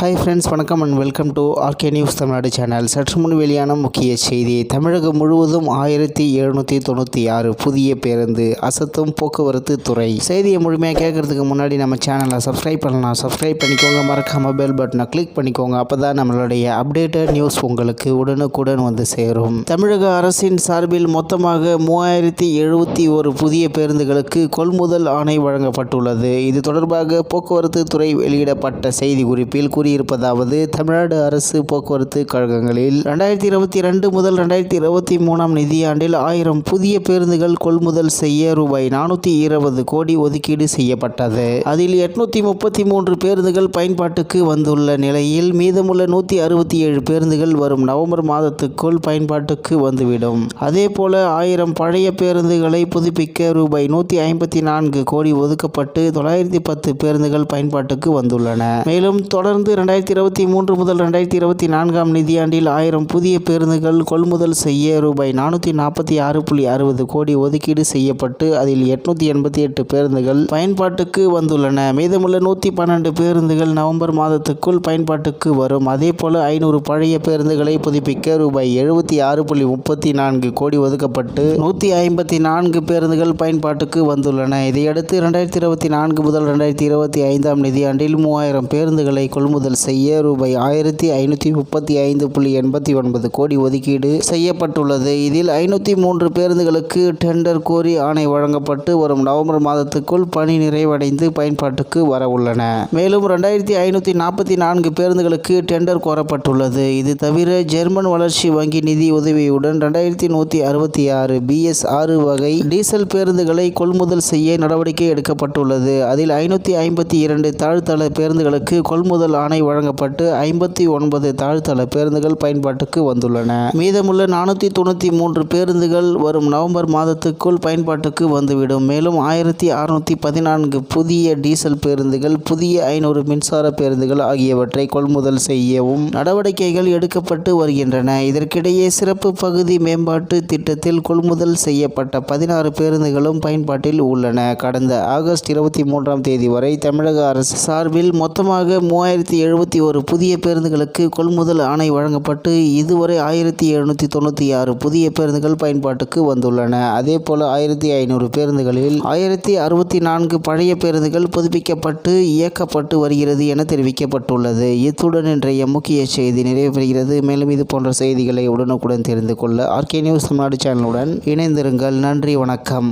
Hi friends வணக்கம் and welcome to RK news Tamil Nadu channel சற்று முன் வெளியான முக்கிய செய்தி. தமிழகம் முழுவதும் ஆயிரத்தி எழுநூற்றி தொண்ணூற்றி ஆறு புதிய பேருந்து அசத்தும் போக்குவரத்து துறை. செய்தியை முழுமையாக கேட்கறதுக்கு முன்னாடி நம்ம சேனலை சப்ஸ்கிரைப் பண்ணலாம். சப்ஸ்கிரைப் பண்ணிக்கோங்க. மறக்காம பெல் பட்டனை கிளிக் பண்ணிக்கோங்க. அப்போ தான் நம்மளுடைய அப்டேட்டட் நியூஸ் உங்களுக்கு உடனுக்குடன் வந்து சேரும். தமிழக அரசின் சார்பில் மொத்தமாக மூவாயிரத்தி எழுபத்தி ஒரு புதிய பேருந்துகளுக்கு கொள்முதல் ஆணை வழங்கப்பட்டுள்ளது. இது தொடர்பாக போக்குவரத்து துறை வெளியிடப்பட்ட செய்தி குறிப்பில் இருப்பதாவது தமிழ்நாடு அரசு போக்குவரத்து கழகங்களில் ரெண்டாயிரத்தி இருபத்தி ரெண்டு முதல் ரெண்டாயிரத்தி இருபத்தி மூணாம் நிதியாண்டில் ஆயிரம் புதிய பேருந்துகள் கொள்முதல் செய்ய ரூபாய் நானூற்றி இருபது கோடி ஒதுக்கீடு செய்யப்பட்டது. அதில் எட்நூத்தி முப்பத்தி மூன்று பேருந்துகள் பயன்பாட்டுக்கு வந்துள்ள நிலையில் மீதமுள்ள நூற்றி அறுபத்தி ஏழு பேருந்துகள் வரும் நவம்பர் மாதத்துக்குள் பயன்பாட்டுக்கு வந்துவிடும். அதே போல ஆயிரம் பழைய பேருந்துகளை புதுப்பிக்க ரூபாய் நூற்றி ஐம்பத்தி நான்கு கோடி ஒதுக்கப்பட்டு தொள்ளாயிரத்தி பத்து பேருந்துகள் பயன்பாட்டுக்கு வந்துள்ளன. மேலும் தொடர்ந்து ரெண்டாயிரத்தி இருபத்தி மூன்று முதல் ரெண்டாயிரத்தி இருபத்தி நான்காம் நிதியாண்டில் ஆயிரம் புதிய பேருந்துகள் கொள்முதல் செய்ய ரூபாய் நானூற்றி நாற்பத்தி ஆறு புள்ளி அறுபது கோடி ஒதுக்கீடு செய்யப்பட்டு அதில் எட்நூத்தி எண்பத்தி எட்டு பேருந்துகள் பயன்பாட்டுக்கு வந்துள்ளன. மீதமுள்ள நூற்றி பன்னெண்டு பேருந்துகள் நவம்பர் மாதத்துக்குள் பயன்பாட்டுக்கு வரும். அதே போல ஐநூறு பழைய பேருந்துகளை புதுப்பிக்க ரூபாய் எழுபத்தி ஆறு புள்ளி முப்பத்தி நான்கு கோடி ஒதுக்கப்பட்டு நூற்றி ஐம்பத்தி நான்கு பேருந்துகள் பயன்பாட்டுக்கு வந்துள்ளன. இதையடுத்து இரண்டாயிரத்தி இருபத்தி நான்கு முதல் ரெண்டாயிரத்தி இருபத்தி ஐந்தாம் நிதியாண்டில் மூவாயிரம் பேருந்துகளை கொள்முதல் செய்ய ரூபாய் ஆயிரத்தி ஐநூற்றி முப்பத்தி ஐந்து புள்ளி எண்பத்தி ஒன்பது கோடி ஒதுக்கீடு செய்யப்பட்டுள்ளது. இதில் ஐநூற்றி மூன்று பேருந்துகளுக்கு டெண்டர் கோரி ஆணை வழங்கப்பட்டு வரும் நவம்பர் மாதத்துக்குள் பணி நிறைவடைந்து பயன்பாட்டுக்கு வர உள்ளன. மேலும் ரெண்டாயிரத்தி ஐநூற்றி நாற்பத்தி நான்கு பேருந்துகளுக்கு டெண்டர் கோரப்பட்டுள்ளது. இது தவிர ஜெர்மன் வளர்ச்சி வங்கி நிதி உதவியுடன் ரெண்டாயிரத்தி நூற்றி அறுபத்தி ஆறு பிஎஸ் ஆறு வகை டீசல் பேருந்துகளை கொள்முதல் செய்ய நடவடிக்கை எடுக்கப்பட்டுள்ளது. அதில் ஐநூற்றி ஐம்பத்தி இரண்டு தாழ்த்தள பேருந்துகளுக்கு கொள்முதல் ஆணை ஆணை வழங்கப்பட்டு ஐம்பத்தி ஒன்பது தாழ்த்தள பேருந்துகள் பயன்பாட்டுக்கு வந்துள்ளன. மீதமுள்ள நானூற்றி தொண்ணூற்றி மூன்று பேருந்துகள் வரும் நவம்பர் மாதத்துக்குள் பயன்பாட்டுக்கு வந்துவிடும். மேலும் ஆயிரத்தி அறுநூற்றி பதினான்கு புதிய டீசல் பேருந்துகள் புதிய ஐநூறு மின்சார பேருந்துகள் ஆகியவற்றை கொள்முதல் செய்யவும் நடவடிக்கைகள் எடுக்கப்பட்டு வருகின்றன. இதற்கிடையே சிறப்பு பகுதி மேம்பாட்டு திட்டத்தில் கொள்முதல் செய்யப்பட்ட பதினாறு பேருந்துகளும் பயன்பாட்டில் உள்ளன. கடந்த ஆகஸ்ட் இருபத்தி மூன்றாம் தேதி வரை தமிழக அரசு சார்பில் மொத்தமாக மூவாயிரத்தி எழுபத்தி ஒரு புதிய பேருந்துகளுக்கு கொள்முதல் ஆணை வழங்கப்பட்டு இதுவரை ஆயிரத்தி எழுநூற்றி தொண்ணூற்றி ஆறு புதிய பேருந்துகள் பயன்பாட்டுக்கு வந்துள்ளன. அதே போல ஆயிரத்தி ஐநூறு பேருந்துகளில் ஆயிரத்தி அறுபத்தி நான்கு பழைய பேருந்துகள் புதுப்பிக்கப்பட்டு இயக்கப்பட்டு வருகிறது என தெரிவிக்கப்பட்டுள்ளது. இத்துடன் இன்றைய முக்கிய செய்தி நிறைவு பெறுகிறது. மேலும் இது போன்ற செய்திகளை உடனுக்குடன் தெரிந்து கொள்ள ஆர்கே நியூஸ் தமிழ்நாடு சேனலுடன் இணைந்திருங்கள். நன்றி வணக்கம்.